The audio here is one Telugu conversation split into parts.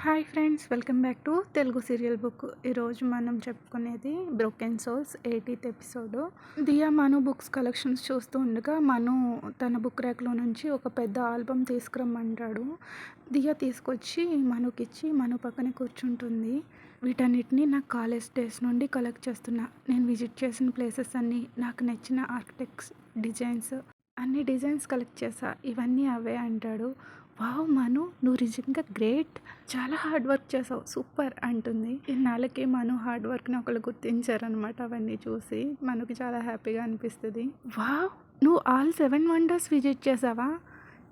Hi friends welcome back to Telugu serial book. ఈరోజు మనం చెప్పుకునేది broken souls eightieth episode. Dia Manu books collections చూస్తూ ఉండగా మను తన బుక్ ర్యాక్లో నుంచి ఒక పెద్ద ఆల్బమ్ తీసుకురమ్మంటాడు. దియా తీసుకొచ్చి మనుకిచ్చి మను పక్కనే కూర్చుంటుంది. వీటన్నిటిని నా కాలేజ్ డేస్ నుండి కలెక్ట్ చేస్తున్నా. నేను విజిట్ చేసిన ప్లేసెస్ అన్నీ నాకు నచ్చిన ఆర్కిటెక్ట్స్ డిజైన్స్ అన్ని డిజైన్స్ కలెక్ట్ చేసా. ఇవన్నీ అవే అంటాడు. వావ్ మను నువ్వు నిజంగా గ్రేట్. చాలా హార్డ్ వర్క్ చేసావు. సూపర్ అంటుంది. ఇన్నాళ్ళకి మను హార్డ్ వర్క్ని ఒకళ్ళు గుర్తించారనమాట అవన్నీ చూసి. మనకు చాలా హ్యాపీగా అనిపిస్తుంది. వావ్! నువ్వు ఆల్ సెవెన్ వండర్స్ విజిట్ చేసావా?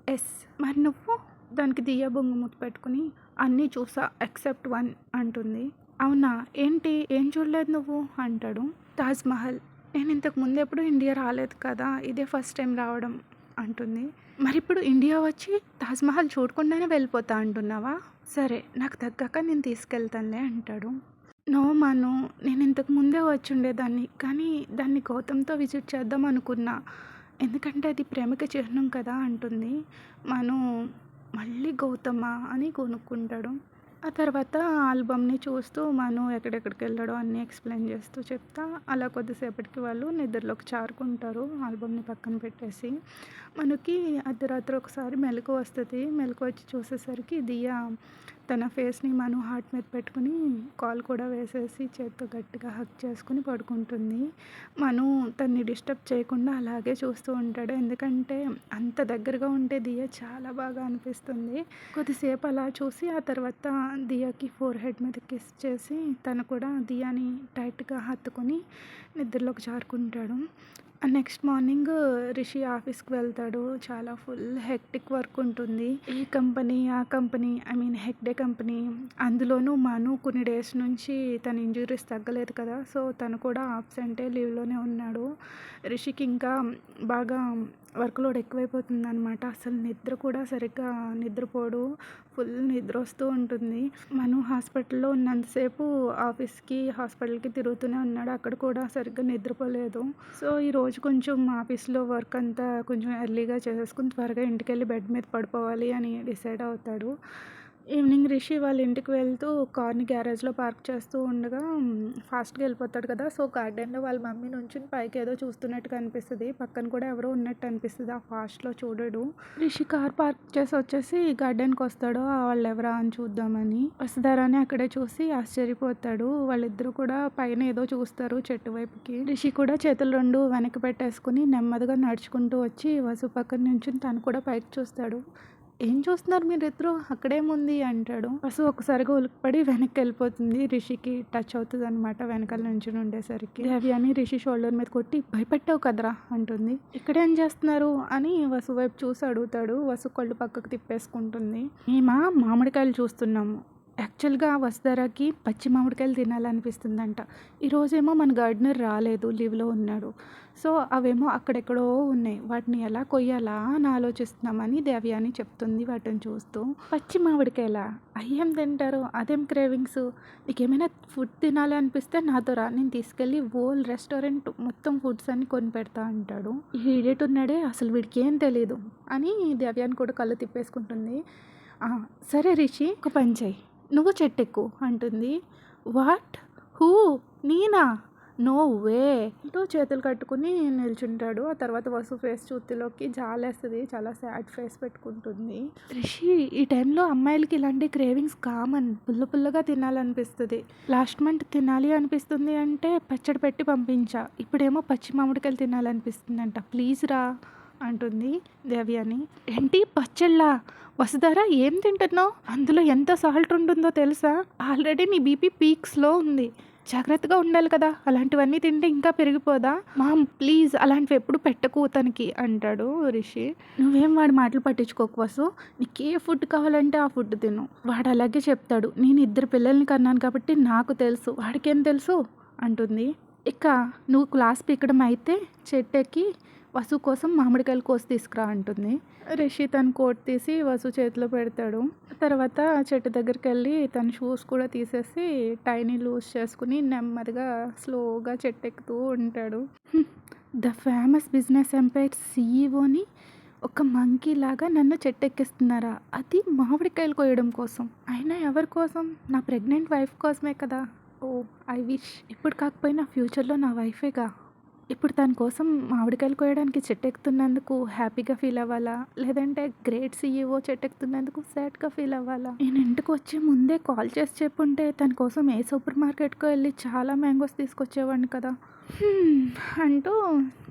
ఎస్. మరి నువ్వు? దానికి దియ్య బొంగు ముద్దు పెట్టుకుని అన్నీ చూసా ఎక్సెప్ట్ వన్ అంటుంది. అవునా? ఏంటి? ఏం చూడలేదు నువ్వు? అంటాడు. తాజ్మహల్ నేను ఇంతకు ముందు ఎప్పుడు ఇండియా రాలేదు కదా? ఇదే ఫస్ట్ టైం రావడం అంటుంది. మరి ఇప్పుడు ఇండియా వచ్చి తాజ్మహల్ చూడకుండానే వెళ్ళిపోతా అంటున్నావా? సరే నాకు తగ్గాక నేను తీసుకెళ్తానులే అంటాడు. నో మాను నేను ఇంతకు ముందే వచ్చి ఉండేదాన్ని కానీ దాన్ని గౌతమ్తో విజిట్ చేద్దాం అనుకున్నా. ఎందుకంటే అది ప్రేమకి చిహ్నం కదా అంటుంది. మను మళ్ళీ గౌతమా అని కొనుక్కుంటాడు. ఆ తర్వాత ఆల్బమ్ని చూస్తూ మను ఎక్కడెక్కడికి వెళ్ళాడో అన్నీ ఎక్స్ప్లెయిన్ చేస్తూ చెప్తా. అలా కొద్దిసేపటికి వాళ్ళు నిద్రలోకి చారుకుంటారు ఆల్బమ్ని పక్కన పెట్టేసి. మనకి అర్ధరాత్రి ఒకసారి మెలకు వస్తుంది. మెలకు వచ్చి చూసేసరికి దియా తన ఫేస్ని మను హార్ట్ మీద పెట్టుకుని కాల్ కూడా వేసేసి చేత్తో గట్టిగా హక్ చేసుకుని పడుకుంటుంది. మను తన్ని డిస్టర్బ్ చేయకుండా అలాగే చూస్తూ ఉంటాడు. ఎందుకంటే అంత దగ్గరగా ఉంటే దియ చాలా బాగా అనిపిస్తుంది. కొద్దిసేపు అలా చూసి ఆ తర్వాత దియకి ఫోర్ హెడ్ మీద కిస్ చేసి తను కూడా దియాని టైట్గా హత్తుకొని నిద్రలోకి జారుకుంటాడు. నెక్స్ట్ మార్నింగ్ రిషి ఆఫీస్కి వెళ్తాడు. చాలా ఫుల్ హెక్టిక్ వర్క్ ఉంటుంది. ఈ కంపెనీ ఆ company I mean Hegde company అందులోనూ మను కొన్ని డేస్ నుంచి తన ఇంజురీస్ తగ్గలేదు కదా. సో తను కూడా ఆబ్సెంటే లీవ్లోనే ఉన్నాడు. రిషికి ఇంకా బాగా వర్క్ లోడ్ ఎక్కువైపోతుంది అనమాట అసలు నిద్ర కూడా సరిగ్గా నిద్రపోడు. ఫుల్ నిద్ర వస్తూ ఉంటుంది. మను హాస్పిటల్లో ఉన్నంతసేపు ఆఫీస్కి హాస్పిటల్కి తిరుగుతూనే ఉన్నాడు. అక్కడ కూడా సరిగ్గా నిద్రపోలేదు. సో ఈరోజు కొంచెం ఆఫీస్లో వర్క్ అంతా కొంచెం ఎర్లీగా చేసేసుకుని త్వరగా ఇంటికి వెళ్ళి బెడ్ మీద పడిపోవాలి అని డిసైడ్ అవుతాడు. ఈవినింగ్ రిషి వాళ్ళ ఇంటికి వెళ్తూ కార్ని గ్యారేజ్లో పార్క్ చేస్తూ ఉండగా ఫాస్ట్గా వెళ్ళిపోతాడు కదా. సో గార్డెన్లో వాళ్ళ మమ్మీ నుంచి పైకి ఏదో చూస్తున్నట్టు కనిపిస్తుంది. పక్కన కూడా ఎవరో ఉన్నట్టు అనిపిస్తుంది. ఆ ఫాస్ట్లో చూడడు. రిషి కార్ పార్క్ చేసి వచ్చేసి గార్డెన్కి వస్తాడు వాళ్ళు ఎవరా అని చూద్దామని వస్తారని అక్కడే చూసి ఆశ్చర్యపోతాడు. వాళ్ళిద్దరూ కూడా పైన ఏదో చూస్తారు చెట్టు వైపుకి. రిషి కూడా చేతులు రెండు వెనక్కి పెట్టేసుకుని నెమ్మదిగా నడుచుకుంటూ వచ్చి వసు పక్కన నుంచి తను కూడా పైకి చూస్తాడు. ఏం చూస్తున్నారు మీరిద్దరు అక్కడేముంది? అంటాడు. బస్సు ఒకసారిగా ఉలికిపడి వెనక్కి వెళ్ళిపోతుంది రిషికి టచ్ అవుతుంది అనమాట వెనకాల నుంచి ఉండేసరికి రవి అని రిషి షోల్డర్ మీద కొట్టి భయపెట్టావు కదరా అంటుంది. ఇక్కడేం చేస్తున్నారు? అని వసు వైపు చూసి అడుగుతాడు. వసు కళ్ళు పక్కకు తిప్పేసుకుంటుంది. మేమా? మామిడికాయలు చూస్తున్నాము. యాక్చువల్గా వసుధరకి పచ్చి మామిడికాయలు తినాలనిపిస్తుందంట. ఈరోజేమో మన గార్డెనర్ రాలేదు లీవ్లో ఉన్నాడు. సో అవేమో అక్కడెక్కడో ఉన్నాయి. వాటిని ఎలా కొయ్యాలా అని ఆలోచిస్తున్నామని దేవ్యాని చెప్తుంది వాటిని చూస్తూ. పచ్చి మామిడికాయలా? అయ్యేం తింటారు? అదేం క్రేవింగ్స్? నీకేమైనా ఫుడ్ తినాలి అనిపిస్తే నాతో రా. నేను తీసుకెళ్ళి ఓల్ రెస్టారెంట్ మొత్తం ఫుడ్స్ అన్ని కొని పెడతా అంటాడు. ఈ ఉన్నాడే అసలు వీడికి ఏం తెలియదు అని దేవ్యాని కూడా కళ్ళు తిప్పేసుకుంటుంది. సరే రిషి ఒక పని చేయి. నువ్వు చెట్టెక్కు అంటుంది. వాట్? హూ? నేనా? No way! అంటూ చేతులు కట్టుకుని నిల్చుంటాడు. ఆ తర్వాత వసు ఫేస్ చూతిలోకి జాలేస్తుంది. చాలా సాడ్ ఫేస్ పెట్టుకుంటుంది. రిషి ఈ టైంలో అమ్మాయిలకి ఇలాంటి క్రేవింగ్స్ కామన్ పుల్ల పుల్లగా తినాలనిపిస్తుంది. లాస్ట్ మంత్ తినాలి అనిపిస్తుంది అంటే పచ్చడి పెట్టి పంపించా. ఇప్పుడేమో పచ్చి మామిడికాయలు తినాలనిపిస్తుంది అంట ప్లీజ్ రా. అంటుంది దేవ్యాని. ఏంటి పచ్చళ్ళ? వసుధారా ఏం తింటున్నావు? అందులో ఎంత సాల్ట్ ఉంటుందో తెలుసా? ఆల్రెడీ నీ బీపీ పీక్స్లో ఉంది. జాగ్రత్తగా ఉండాలి కదా అలాంటివన్నీ తింటే ఇంకా పెరిగిపోదా? మామ్ ప్లీజ్ అలాంటివి ఎప్పుడు పెట్టకు తనకి అంటాడు రిషి. నువ్వేం వాడి మాటలు పట్టించుకోకు వసు నీకు ఏ ఫుడ్ కావాలంటే ఆ ఫుడ్ తిను. వాడు అలాగే చెప్తాడు నేను ఇద్దరు పిల్లల్ని కన్నాను కాబట్టి నాకు తెలుసు. వాడికేం తెలుసు? అంటుంది. ఇక నువ్వు క్లాస్ పీకడం అయితే చెట్టెక్కి వసు కోసం మామిడికాయలు కోసి తీసుకురా అంటుంది. రిషి తన కోట్ తీసి వసు చేతిలో పెడతాడు. తర్వాత చెట్టు దగ్గరికి వెళ్ళి తన షూస్ కూడా తీసేసి టైని లూజ్ చేసుకుని నెమ్మదిగా స్లోగా చెట్టు ఎక్కుతూ ఉంటాడు ద ఫేమస్ బిజినెస్ ఎంపైర్ సీఈఓని ఒక మంకీ లాగా నన్ను చెట్టెక్కిస్తున్నారా? అది మామిడికాయలు కోయడం కోసం. అయినా ఎవరి కోసం? నా ప్రెగ్నెంట్ వైఫ్ కోసమే కదా. ఓ ఐ విష్ ఇప్పుడు కాకపోయినా ఫ్యూచర్లో నా వైఫేగా ఇప్పుడు తన కోసం మామిడికాయలు కోయడానికి చెట్టెక్కుతున్నందుకు హ్యాపీగా ఫీల్ అవ్వాలా? లేదంటే గ్రేట్ సీఈఓ చెట్టెక్కుతున్నందుకు సాడ్గా ఫీల్ అవ్వాలా? నేను ఇంటికి వచ్చే ముందే కాల్ చేసి చెప్పుంటే తన కోసం ఏ సూపర్ మార్కెట్కు వెళ్ళి చాలా మ్యాంగోస్ తీసుకొచ్చేవాడిని కదా. అంటూ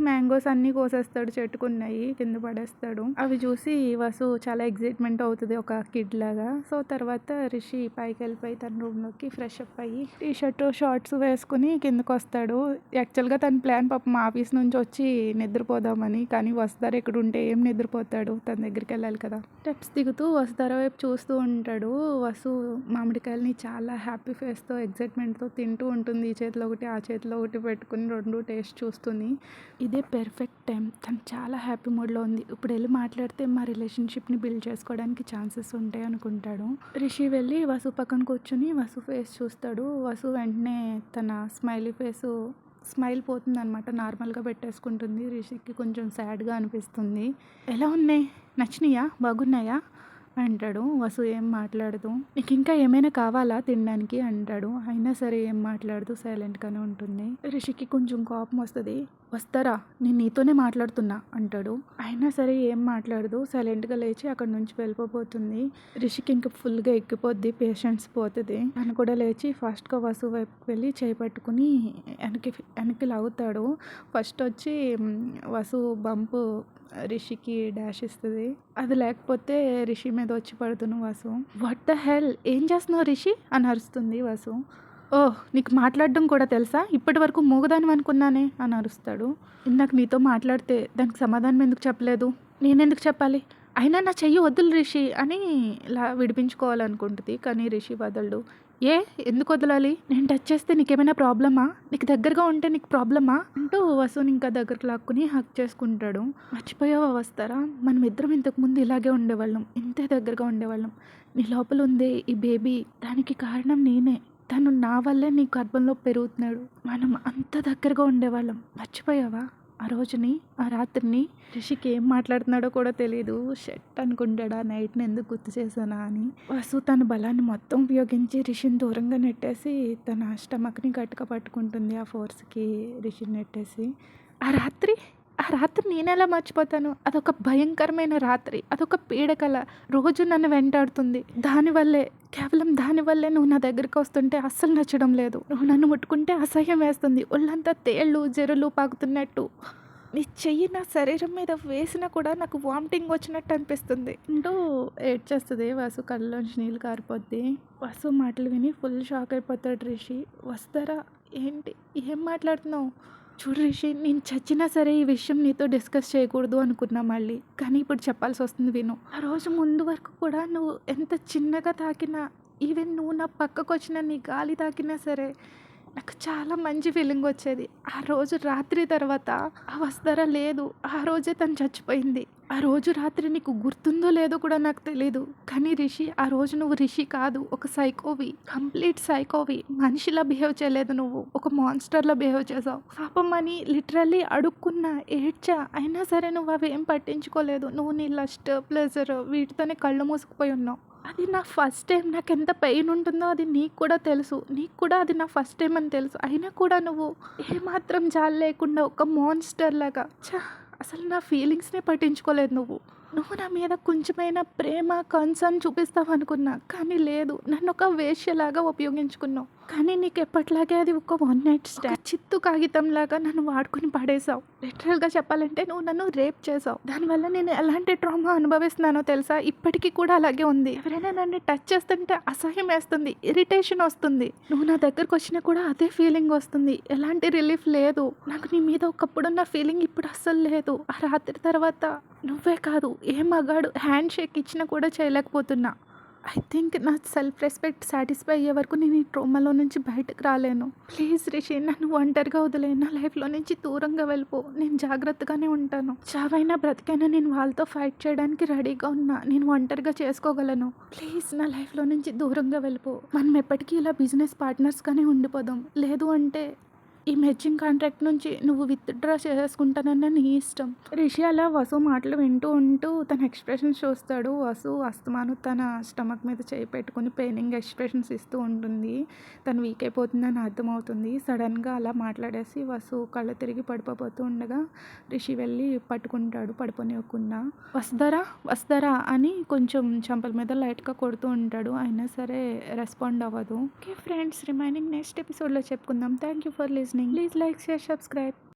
మ్యాంగోస్ అన్నీ కోసేస్తాడు చెట్టుకున్నాయి కింద పడేస్తాడు. అవి చూసి వసు చాలా ఎగ్జైట్మెంట్ అవుతుంది ఒక కిడ్ లాగా. సో తర్వాత రిషి పైకి వెళ్ళిపోయి తన రూమ్లోకి ఫ్రెష్ అప్ అయ్యి టీ షర్ట్ షార్ట్స్ వేసుకుని కిందకు వస్తాడు యాక్చువల్గా తన ప్లాన్ పాపం ఆఫీస్ నుంచి వచ్చి నిద్రపోదామని కానీ వస్తారు ఇక్కడ ఉంటే ఏం నిద్రపోతాడు? తన దగ్గరికి వెళ్ళాలి కదా. స్టెప్స్ దిగుతూ వసుధార వైపు చూస్తూ ఉంటాడు. వసు మామిడికాయలని చాలా హ్యాపీ ఫేస్తో ఎగ్జైట్మెంట్తో తింటూ ఉంటుంది. ఈ చేతిలో ఒకటి ఆ చేతిలో ఒకటి పెట్టుకుని రెండు టేస్ట్ చూస్తుంది ఇదే పెర్ఫెక్ట్ టైం తను చాలా హ్యాపీ మూడ్లో ఉంది. ఇప్పుడు వెళ్ళి మాట్లాడితే మా రిలేషన్షిప్ని బిల్డ్ చేసుకోవడానికి ఛాన్సెస్ ఉంటాయి అనుకుంటాడు. రిషి వెళ్ళి వసు పక్కన కూర్చుని వసు ఫేస్ చూస్తాడు. వసు వెంటనే తన స్మైలీ ఫేసు స్మైల్ పోతుంది అనమాట నార్మల్గా పెట్టేసుకుంటుంది. రిషికి కొంచెం సాడ్గా అనిపిస్తుంది. ఎలా ఉన్నాయి? నచ్చినాయా? బాగున్నాయా? అంటాడు. వసు ఏం మాట్లాడదు. నీకు ఇంకా ఏమైనా కావాలా తినడానికి? అంటాడు. అయినా సరే ఏం మాట్లాడుతూ సైలెంట్గానే ఉంటుంది. రిషికి కొంచెం కోపం వస్తుంది. వస్తారా? నేను నీతోనే మాట్లాడుతున్నా అంటాడు. అయినా సరే ఏం మాట్లాడదు. సైలెంట్గా లేచి అక్కడ నుంచి వెళ్ళిపోబోతుంది. రిషికి ఇంకా ఫుల్గా ఎక్కిపోద్ది పేషెన్స్ పోతుంది. తను కూడా లేచి ఫాస్ట్గా వసు వైపుకి వెళ్ళి చేయి పట్టుకుని వెనక్కి వెనక్కి లాగుతాడు. ఫస్ట్ వచ్చి వసు బంపు రిషికి డాష్ ఇస్తుంది. అది లేకపోతే రిషి మీద వచ్చి పడుతున్నావు వసు. What the hell? ఏం చేస్తున్నావు రిషి? అని అరుస్తుంది వసు. ఓ నీకు మాట్లాడడం కూడా తెలుసా? ఇప్పటి వరకు మూగదాని అనుకున్నానే అని అరుస్తాడు. ఇందాక నీతో మాట్లాడితే దానికి సమాధానం ఎందుకు చెప్పలేదు? నేనెందుకు చెప్పాలి? అయినా నా చెయ్యి వద్దులు రిషి అని ఇలా విడిపించుకోవాలనుకుంటుంది. కానీ రిషి వదలడు. ఏ? ఎందుకు వదలాలి? నేను టచ్ చేస్తే నీకేమైనా ప్రాబ్లమా? నీకు దగ్గరగా ఉంటే నీకు ప్రాబ్లమా? అంటూ వసుని ఇంకా దగ్గరకు లాక్కుని హక్ చేసుకుంటాడు. మర్చిపోయావా వస్తారా మనం ఇద్దరం ఇంతకుముందు ఇలాగే ఉండేవాళ్ళం. ఇంతే దగ్గరగా ఉండేవాళ్ళం. నీ లోపల ఉందే ఈ బేబీ దానికి కారణం నేనే. తను నా వల్లే నీ గర్భంలో పెరుగుతున్నాడు. మనం అంత దగ్గరగా ఉండేవాళ్ళం. మర్చిపోయావా? ఆ రోజుని ఆ రాత్రిని? రిషికి ఏం మాట్లాడుతున్నాడో కూడా తెలియదు షెట్ అనుకుంటాడా? నైట్ని ఎందుకు గుర్తు చేశానా అని. వసు తన బలాన్ని మొత్తం ఉపయోగించి రిషిని దూరంగా నెట్టేసి తన స్టమక్ని గట్టిగా పట్టుకుంటుంది ఆ ఫోర్స్కి రిషిని నెట్టేసి. ఆ రాత్రి? ఆ రాత్రి నేనెలా మర్చిపోతాను? అదొక భయంకరమైన రాత్రి. అదొక పీడకల రోజు నన్ను వెంటాడుతుంది. దానివల్లే కేవలం దానివల్లే నువ్వు నా దగ్గరికి వస్తుంటే అస్సలు నచ్చడం లేదు. నువ్వు నన్ను ముట్టుకుంటే అసహ్యం వేస్తుంది. ఒళ్ళంతా తేళ్ళు జెరులు పాకుతున్నట్టు. నీ చెయ్యి నా శరీరం మీద వేసినా కూడా నాకు వామిటింగ్ వచ్చినట్టు అనిపిస్తుంది. అంటూ ఏడ్చేస్తుంది వసు కళ్ళలోంచి నీళ్ళు కారిపోద్ది. వసు మాటలు విని ఫుల్ షాక్ అయిపోతాడు రిషి. వస్తారా? ఏంటి? ఏం మాట్లాడుతున్నావు? చూడు రిషి నేను చచ్చినా సరే ఈ విషయం నీతో డిస్కస్ చేయకూడదు అనుకున్నా మళ్ళీ. కానీ ఇప్పుడు చెప్పాల్సి వస్తుంది విను. ఆ రోజు ముందు వరకు కూడా నువ్వు ఎంత చిన్నగా తాకినా ఈవెన్ నువ్వు నా పక్కకు వచ్చిన నీ గాలి తాకినా సరే నాకు చాలా మంచి ఫీలింగ్ వచ్చేది. ఆ రోజు రాత్రి తర్వాత ఆ వస్తారా లేదు. ఆ రోజే తను చచ్చిపోయింది. ఆ రోజు రాత్రి నీకు గుర్తుందో లేదో కూడా నాకు తెలీదు. కానీ రిషి ఆ రోజు నువ్వు రిషి కాదు. ఒక సైకోవి కంప్లీట్ సైకోవి. మనిషిలా బిహేవ్ చేయలేదు నువ్వు. ఒక మాన్స్టర్లా బిహేవ్ చేసావు పాపం అని లిటరల్లీ అడుక్కున్నా ఏడ్చా అయినా సరే నువ్వు అవి ఏం పట్టించుకోలేదు. నువ్వు నీ లస్ట్ ప్లెజర్ వీటితోనే కళ్ళు మూసుకుపోయి ఉన్నావు. అది నా ఫస్ట్ టైం నాకు ఎంత పెయిన్ ఉంటుందో అది నీకు కూడా తెలుసు. నీకు కూడా అది నా ఫస్ట్ టైం అని తెలుసు. అయినా కూడా నువ్వు ఏమాత్రం జాలి లేకుండా ఒక మాన్స్టర్ లాగా చా అసలు నా ఫీలింగ్స్నే పట్టించుకోలేదు నువ్వు. నువ్వు నా మీద కొంచెమైనా ప్రేమ కన్సర్న్ చూపిస్తావు అనుకున్నా కానీ లేదు. నన్ను ఒక వేష్యలాగా ఉపయోగించుకున్నావు. కానీ నీకు ఎప్పటిలాగే అది ఒక వన్ నైట్ స్టే చిత్తు కాగితం లాగా నన్ను వాడుకొని పడేసావు లిటరల్గా చెప్పాలంటే నువ్వు నన్ను రేప్ చేసావు దానివల్ల నేను ఎలాంటి ట్రామా అనుభవిస్తున్నానో తెలుసా? ఇప్పటికీ కూడా అలాగే ఉంది. ఎవరైనా నన్ను టచ్ చేస్తుంటే అసహ్యం వేస్తుంది ఇరిటేషన్ వస్తుంది. నువ్వు నా దగ్గరకు వచ్చినా కూడా అదే ఫీలింగ్ వస్తుంది. ఎలాంటి రిలీఫ్ లేదు. నాకు నీ మీద ఒకప్పుడున్న ఫీలింగ్ ఇప్పుడు అస్సలు లేదు. ఆ రాత్రి తర్వాత నువ్వే కాదు ఏ మగాడు హ్యాండ్ షేక్ ఇచ్చినా కూడా చేయలేకపోతున్నా. ఐ థింక్ నా సెల్ఫ్ రెస్పెక్ట్ సాటిస్ఫై అయ్యే వరకు నేను ఈ ట్రోమాలో నుంచి బయటకు రాలేను. ప్లీజ్ రిషి నన్ను ఒంటరిగా వదిలే నా లైఫ్లో నుంచి దూరంగా వెళ్ళిపో. నేను జాగ్రత్తగానే ఉంటాను. చావైనా బ్రతికైనా నేను వాళ్ళతో ఫైట్ చేయడానికి రెడీగా ఉన్నా. నేను ఒంటరిగా చేసుకోగలను. ప్లీజ్ నా లైఫ్లో నుంచి దూరంగా వెళ్ళిపో. మనం ఎప్పటికీ ఇలా బిజినెస్ పార్ట్నర్స్గానే ఉండిపోదాం. లేదు అంటే ఈ మెచ్చింగ్ కాంట్రాక్ట్ నుంచి నువ్వు విత్డ్రా చేసుకుంటానన్న నీ ఇష్టం. రిషి అలా వసు మాటలు వింటూ ఉంటూ తన ఎక్స్ప్రెషన్స్ చూస్తాడు. వసు అస్తమాను తన స్టమక్ మీద చేయి పెట్టుకుని పెయినింగ్ ఎక్స్ప్రెషన్స్ ఇస్తూ ఉంటుంది. తను వీక్ అయిపోతుందని అర్థమవుతుంది. సడన్గా అలా మాట్లాడేసి వసు కళ్ళు తిరిగి పడిపోతూ ఉండగా రిషి వెళ్ళి పట్టుకుంటాడు పడిపోనివ్వకుండా వస్తారా? వస్తారా? అని కొంచెం చంపల మీద లైట్గా కొడుతూ ఉంటాడు. అయినా సరే రెస్పాండ్ అవ్వదు. ఓకే ఫ్రెండ్స్ రిమైనింగ్ నెక్స్ట్ ఎపిసోడ్లో చెప్పుకుందాం. Thank you for listening. Please like, share, subscribe.